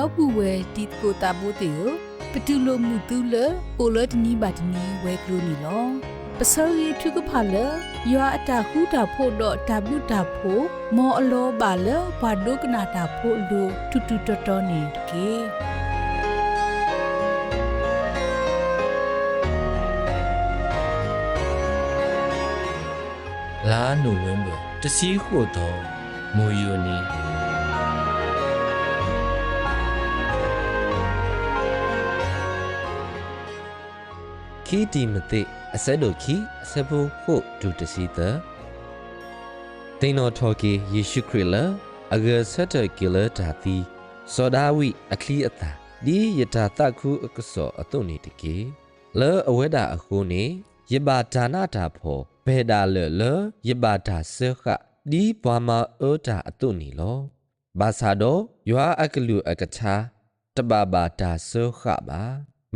တောက်ပူဝဲတီကိုတာဘိုတေယပတူလိုမှုတူလပိုလတနီဘာတနီဝဲကလိုနီလောပစောရီထုကဖာလယွာအတာခုတာဖို့တော့တဘလူတာဖို့မောအလောပါလဘာဒုကနာတာဖို့လူတူတူတော်တော်နေကေလာနိုဝင်ဘာတစီခုတော့မူယူနီ ခီတီမသိအစက်တို့ခီအစဖို့ဖို့ဒူတစီတတိန်တော်ထော်ကီယေရှုခရစ်လအဂဆတ်တကီလာတာတီစောဒာဝိအခလီအတာဒီယတာတခုအကစောအတုန်နေတကေလောအဝဲတာအခုနေယဘာဒါနာတာဖောဘေဒါလလယဘာဒါဆေခဒီဘွာမအောတာအတုန်နေလောဘာသာတော့ယွာအကလူအကချာတဘာဘာဒါဆေခပါ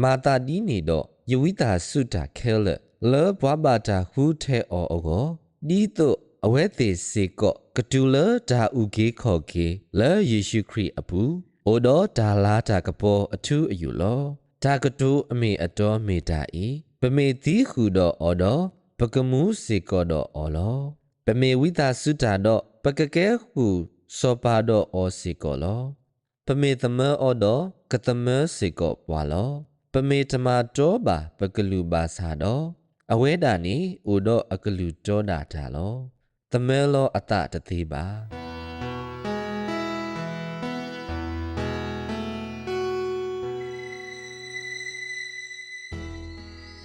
မာတာဒီနေတော့ ယဝိတာစုတာခဲလလောဘွာဘာတာဟူထဲအောအကောဒီတော့အဝဲသေးစေကော့ကတူလဒါဥကေခေါ်ကေလဲယေရှုခရစ်အပူအိုတော့ဒါလာတာကပေါ်အထူးအယူလောဒါကတူအမေအတော်မေတာဤပမေတိခုတော့အော်တော့ပကမှုစေကော့တော့အော်လောပမေဝိတာစုတာတော့ပကကဲဟုစောပါတော့အော်စေကော့လောပမေသမအော်တော့ကသမစေကော့ပွာလော ပမေတမတော်ပါပကလူပါစာတော့အဝဲတာနေအိုတော့အကလူတော်တာတာလောသမဲလောအတတသေးပါ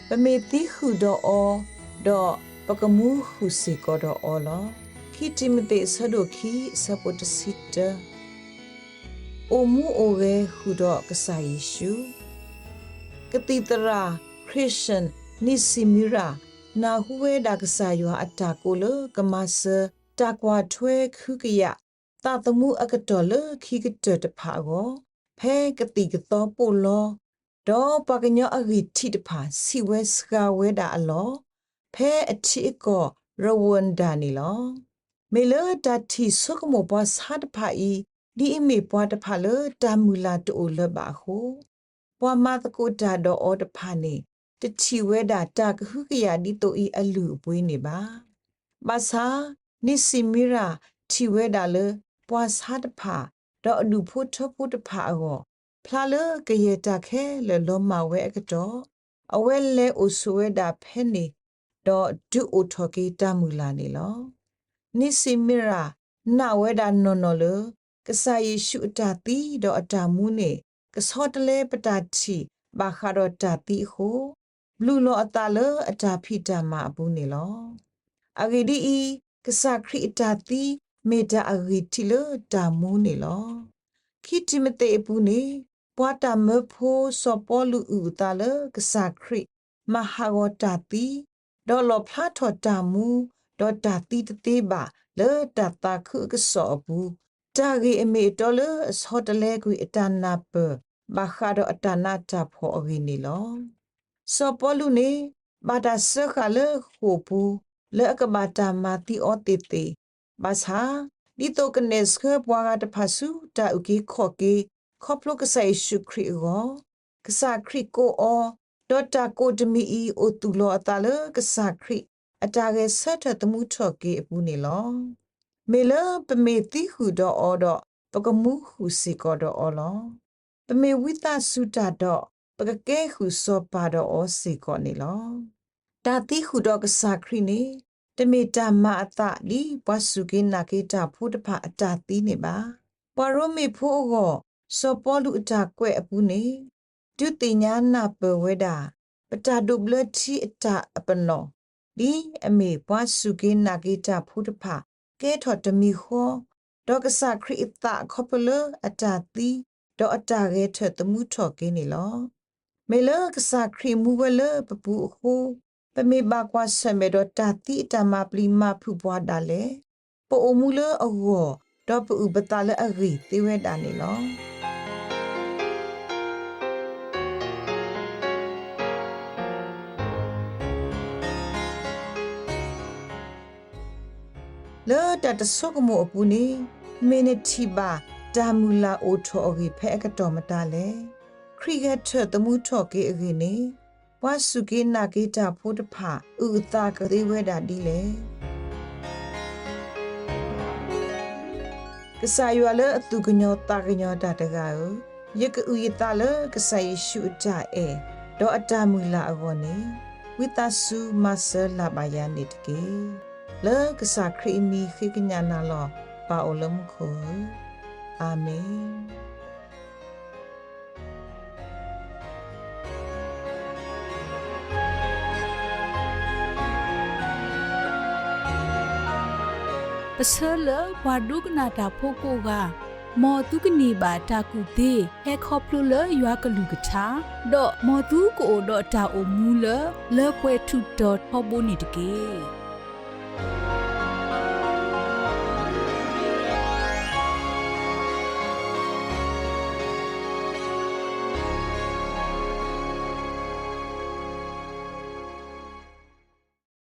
ပမေတိခုတော့အောတော့ပကမှုခုစီကောတော့အောလောခိတိမတေဆဒိုခိစပုတစိတအိုမူအိုဝဲခုတော့ကဆာယေရှု ကတိတရာခရစ်ယာန်နိစီမီရာနာဟူဝဲဒါကဆာယောအတာကိုလကမဆတာကွာထွဲခုကရတာတမှုအကတော်လခိကတတဖာကိုဖဲကတိကတော်ပိုလောဒေါ်ပကညအဂီတိတဖာစီဝဲစကဝဲတာအလောဖဲအချီကောရဝန်ဒာနီလောမေလဒတီဆုကမောပစဟတ်ဖာဤဒီအမေပွားတဖာလတာမူလာတိုလဘဟု ပွားမတကုတာဒေါ်အောတဖာနေတချီဝဲတာတာကဟုကရဒီတိုဤအလူပွေးနေပါမဆာနိစီမီရာချီဝဲတာလပွားစားတဖာတော့အလူဖို့ထဖို့တဖာအောဖလာလကရတာခဲလလောမဝဲအကတော့အဝဲလဲအိုဆွဲတာဖဲနေတော့ဒုအိုထော်ကေတမူလာနေလောနိစီမီရာနဝဲတာနော်နော်လကဆာယေရှုအတာတီတော့အတာမူနေ ကစောတလဲပတာချီဘာခါတော့တာတီဟုဘလူလောအတာလအတာဖိတမအပူနေလောအဂီဒီဤကဆာခရီအတာတီမေတာအဂီတီလတာမူနေလောခိတိမတေအပူနေပွားတာမဖိုးစောပေါ်လူဥတာလကဆာခရီမဟာဝတာတီဒေါ်လောဖလာထော်တာမူဒေါ်တာတီတသေးပါလေတတာခုကစောဘူး တာဂီအမေတော်လဆောတလဲကွေအတနာပဘာခါဒအတနာတာဖောအဂီနီလောစောပေါ်လူနေဘာတာဆခါလေခိုပူလေကဘာတာမာတီအောတေတေဘာသာဒီတိုကနေစခပွားကတဖဆူတာဥကီခော့ကီခေါပလုကဆိုင်ရှုခရီရောကဆာခရီကိုအောဒေါ်တာကိုဒမီအီအိုတူလောအတာလကဆာခရီအတာကဲဆက်ထတမှုထော့ကေအပူနေလော မေလပမေတိဟုတော့အောတော့ပကမှုဟုစီကောတော့အောလောပမေဝိတဆုတာတော့ပကကဲဟုစောပါတော့အောစီကောနေလောတာတိဟုတော့ကဆာခရီနေတမေတာမအတလီဘွားစုကိနာကေတာဖို့တဖအတာတီးနေပါပွာရိုမေဖို့ကိုစောပေါ်လူအတာကွဲ့အပူနေဒုတိညာနာပဝဲတာပတာဒုဘလတီအတာအပနောဒီအမေဘွားစုကိနာကေတာဖို့တဖ ကဲထော်တမီခောဒေါကဆာခရီအတာခေါပလအတာတီဒေါအတာရဲထတမှုထော်ကင်းနေလောမေလကဆာခရီမူဝလပပူခုပမေဘာကွာဆမေဒတာတိတမပလီမဖူပွားတာလေပိုအမူလအောတော့ပူပတလအဂီတေဝဲတာနေလော လောတတဆုကမအပူနေမင်းတီပါတာမူလာအိုထော်ဂီဖဲအကတော်မတလဲခရီကတ်ထတမှုထော်ကေအဂီနေဝါစုကေနာကေတာဖို့တဖဥတာကလေးဝဲတာဒီလေကဆာယွာလအတုကညောတာကညောတာတကာယယကဥယတာလကဆာယရှုကြအဲဒေါ်အတမူလာအကောနေဝိတဆုမဆလာဘယာနေတကေ လေကဆာခရီမီခိကညာနာလောပါအိုလမ်ခိုအာမင်ပစလဘဝဒုကနာတာဖိုကိုကမော်တုကနေပါတာကူသေးဟဲခေါပလူလရွာကလူကချာဒေါ်မော်တုကိုဒေါ်တာအိုမူလလေပွဲထုဒေါ်ဟောဘိုနီတကေ